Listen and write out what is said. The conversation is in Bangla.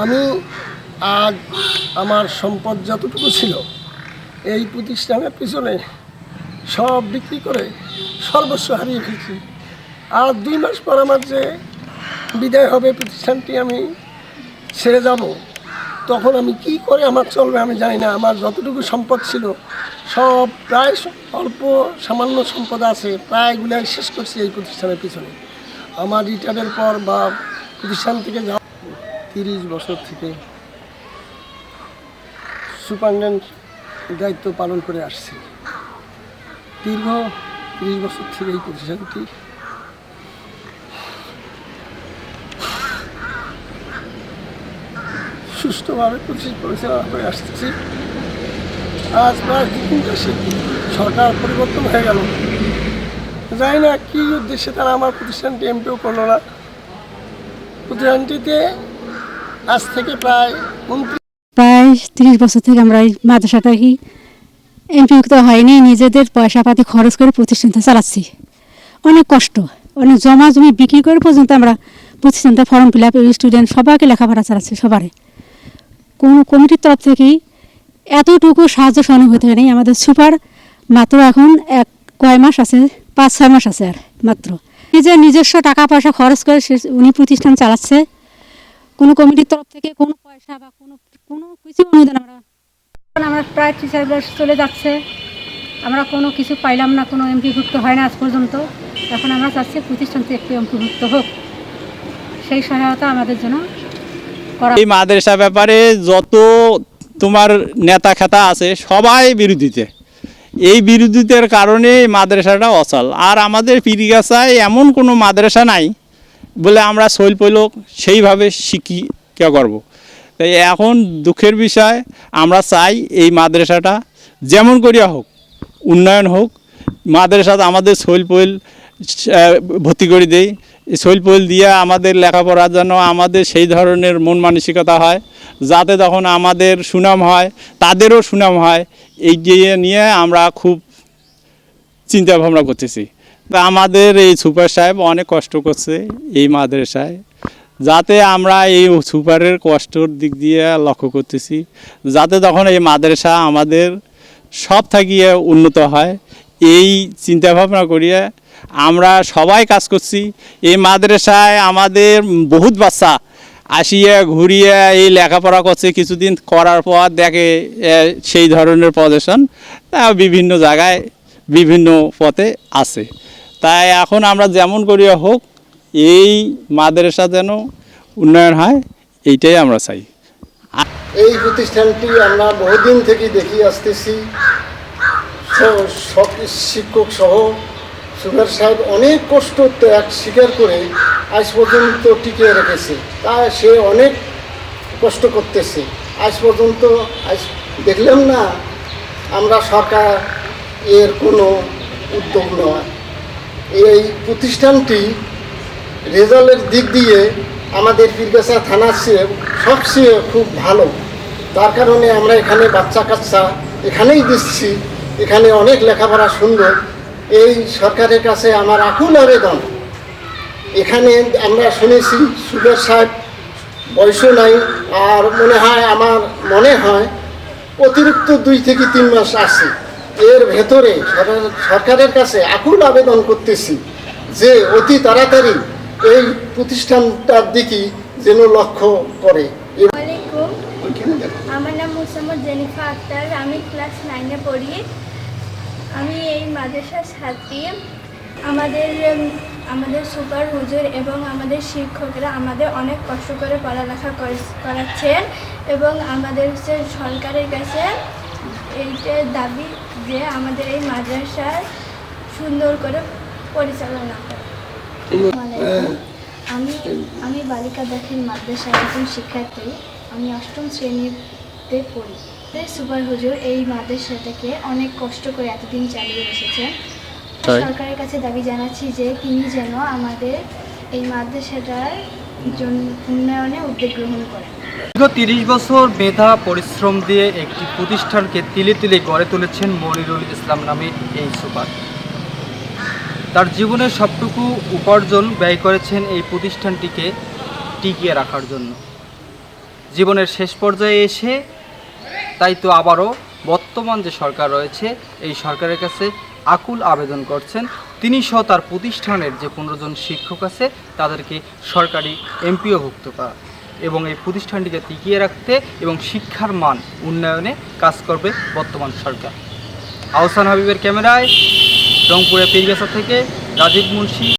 আমি আজ আমার সম্পদ যতটুকু ছিল, এই প্রতিষ্ঠানের পিছনে সব বিক্রি করে সর্বস্ব হারিয়ে ফেলছি। আর দুই মাস পর আমার যে বিদায় হবে প্রতিষ্ঠানটি আমি ছেড়ে যাব, তখন আমি কি করে আমার চলবে আমি জানি না। আমার যতটুকু সম্পদ ছিল, সব প্রায় অল্প সামান্য সম্পদ আছে, প্রায়গুলাই শেষ করছি এই প্রতিষ্ঠানের পিছনে। আমার রিটায়ারের পর বা প্রতিষ্ঠান থেকে যাওয়া তিরিশ বছর থেকে সুপারিনটেন্ডেন্ট দায়িত্ব পালন করে আসছি। দীর্ঘ তিরিশ বছর থেকে এই প্রতিষ্ঠানটি পরিচাল- পরিচালনা করে আসতেছি আজ প্রায় দু তিনটা সে সরকার পরিবর্তন হয়ে গেল। জানি না কী উদ্দেশ্যে তারা আমার প্রতিষ্ঠানটি এমপিও করল না। প্রতিষ্ঠানটিতে আজ থেকে প্রায় প্রায় তিরিশ বছর থেকে আমরা এই মাদ্রাসাটা কি এমপিভুক্ত হয়নি, নিজেদের পয়সা পাতি খরচ করে প্রতিষ্ঠানটা চালাচ্ছি। অনেক কষ্ট, অনেক জমা জমি বিক্রি করে পর্যন্ত আমরা প্রতিষ্ঠানটা ফর্ম ফিল আপ স্টুডেন্ট সবাইকে লেখাপড়া চালাচ্ছি সবারে। কোনো কমিটির তরফ থেকেই এতটুকু সাহায্য সহানুভূতি নেই আমাদের সুপার মাত্র এখন এক, কয় মাস আছে? পাঁচ, ছয় মাস আছে আর, মাত্র। নিজের নিজস্ব টাকা পয়সা খরচ করে উনি প্রতিষ্ঠান চালাচ্ছে। কোনো কমিটির তরফ থেকে কোনো পয়সা বা কোনো কোনো কিছু অনুদান আমরা। আমরা প্রায় টিচারগুলো চলে যাচ্ছে। আমরা কোনো কিছু পাইলাম না কোনো এমপিভুক্ত হয় না আজ পর্যন্ত। এখন আমরা চাচ্ছি প্রতিষ্ঠান একটু এমপিভুক্ত হোক। সেই সহায়তা আমাদের জন্য করা এই মাদ্রাসা ব্যাপারে যত তোমার নেতা খেতা আছে সবাই বিরোধীতে। এই বিরোধিতার কারণে মাদ্রাসাটা অচল। আর আমাদের পিরিগাছায় এমন কোনো মাদ্রাসা নাই বলে আমরা শৈল পৈলক সেইভাবে শিক্ষা করব? তাই এখন দুঃখের বিষয়, আমরা চাই এই মাদ্রাসাটা যেমন করিয়া হোক, উন্নয়ন হোক, মাদ্রাসাতে আমাদের শৈল পৈল ভর্তি করে দেই। শৈল পৈল দিয়ে আমাদের লেখাপড়ার জন্য আমাদের সেই ধরনের মন মানসিকতা হয়, যাতে তখন আমাদের সুনাম হয়, তাদেরও সুনাম হয়। এই নিয়ে আমরা খুব চিন্তা ভাবনা করতেছি। আমাদের এই সুপার সাহেব অনেক কষ্ট করছে এই মাদ্রাসায়। যাতে আমরা এই সুপারের কষ্টর দিক দিয়ে লক্ষ্য করতেছি। যাতে তখন এই মাদ্রাসা আমাদের সব থাকিয়ে উন্নত হয়। এই চিন্তা ভাবনা করিয়ে আমরা সবাই কাজ করছি। এই মাদ্রাসায় আমাদের বহুত বাচ্চা আসিয়া ঘুরিয়া এই লেখাপড়া করছে। কিছুদিন করার পর দেখে সেই ধরনের পজিশন বিভিন্ন জায়গায় বিভিন্ন পথে আছে। তাই এখন আমরা যেমন করিয়া হোক, এই মাদ্রাসা যেন উন্নয়ন হয়, এইটাই আমরা চাই। এই প্রতিষ্ঠানটি আমরা বহুদিন থেকে দেখি আসতেছি। সব শিক্ষক সহ সুগার সাহেব অনেক কষ্ট ত্যাগ স্বীকার করে আজ পর্যন্ত টিকে রেখেছে। তা সে অনেক কষ্ট করতেছে। আজ পর্যন্ত, আজ দেখলাম না আমরা সরকার এর কোনো উদ্যোগ নয় এই প্রতিষ্ঠানটি রেজাল্টের দিক দিয়ে আমাদের পীরগাছা থানার চেয়ে সবচেয়ে খুব ভালো। তার কারণে আমরা এখানে বাচ্চা কাচ্চা এখানেই দিচ্ছি। এখানে অনেক লেখাপড়া সুন্দর। এই সরকারের কাছে আমার আকুল আবেদন। এখানে আমরা শুনেছি সুগার সাহেব বয়সও নাই, আর মনে হয়, আমার মনে হয় অতিরিক্ত দুই থেকে তিন মাস আছে। এর ভেতরে সরকারের কাছে আকুল আবেদন করতেছি যে অতি তাড়াতাড়ি এই প্রতিষ্ঠানটার দিকে যেন লক্ষ্য করে। আমার নাম মুসাম্মদ জেনিফা আক্তার। আমি ক্লাস নাইনে পড়ি। আমি এই মাদ্রাসার ছাত্রী। আমাদের আমাদের সুপার হুজুর এবং আমাদের শিক্ষকরা আমাদের অনেক কষ্ট করে পড়ালেখা কর- করাচ্ছেন এবং আমাদের হচ্ছে সরকারের কাছে এইটা দাবি যে আমাদের এই মাদ্রাসার সুন্দর করে পরিচালনা করে। আমি আমি বালিকা দাখিল মাদ্রাসার একজন শিক্ষার্থী। আমি অষ্টম শ্রেণীতে পড়ি। আমাদের সুপার হুজুর এই মাদ্রাসাটাকে অনেক কষ্ট করে এতদিন চালিয়ে এসেছেন। সরকারের কাছে দাবি জানাচ্ছি যে তিনি যেন আমাদের এই মাদ্রাসাটার জন্য উন্নয়নে উদ্যোগ গ্রহণ করেন। দীর্ঘ তিরিশ বছর মেধা, পরিশ্রম দিয়ে একটি প্রতিষ্ঠানকে তিলে তিলে গড়ে তুলেছেন মনিরুল ইসলাম নামে এই সুপার। তার জীবনের সবটুকু উপার্জন ব্যয় করেছেন এই প্রতিষ্ঠানটিকে টিকিয়ে রাখার জন্য। জীবনের শেষ পর্যায়ে এসে তাই তো আবারও বর্তমান যে সরকার রয়েছে, এই সরকারের কাছে আকুল আবেদন করছেন। তিনি সহ তার প্রতিষ্ঠানের যে পনেরো জন শিক্ষক আছে, তাদেরকে সরকারি এমপিওভুক্ত করা। এবং এই প্রতিষ্ঠানটিকে টিকিয়ে রাখতে এবং শিক্ষার মান উন্নয়নে কাজ করবে বর্তমান সরকার। আহসান হাবিবের ক্যামেরায় রংপুরের পীরগাছা থেকে রাজীব মুন্সি।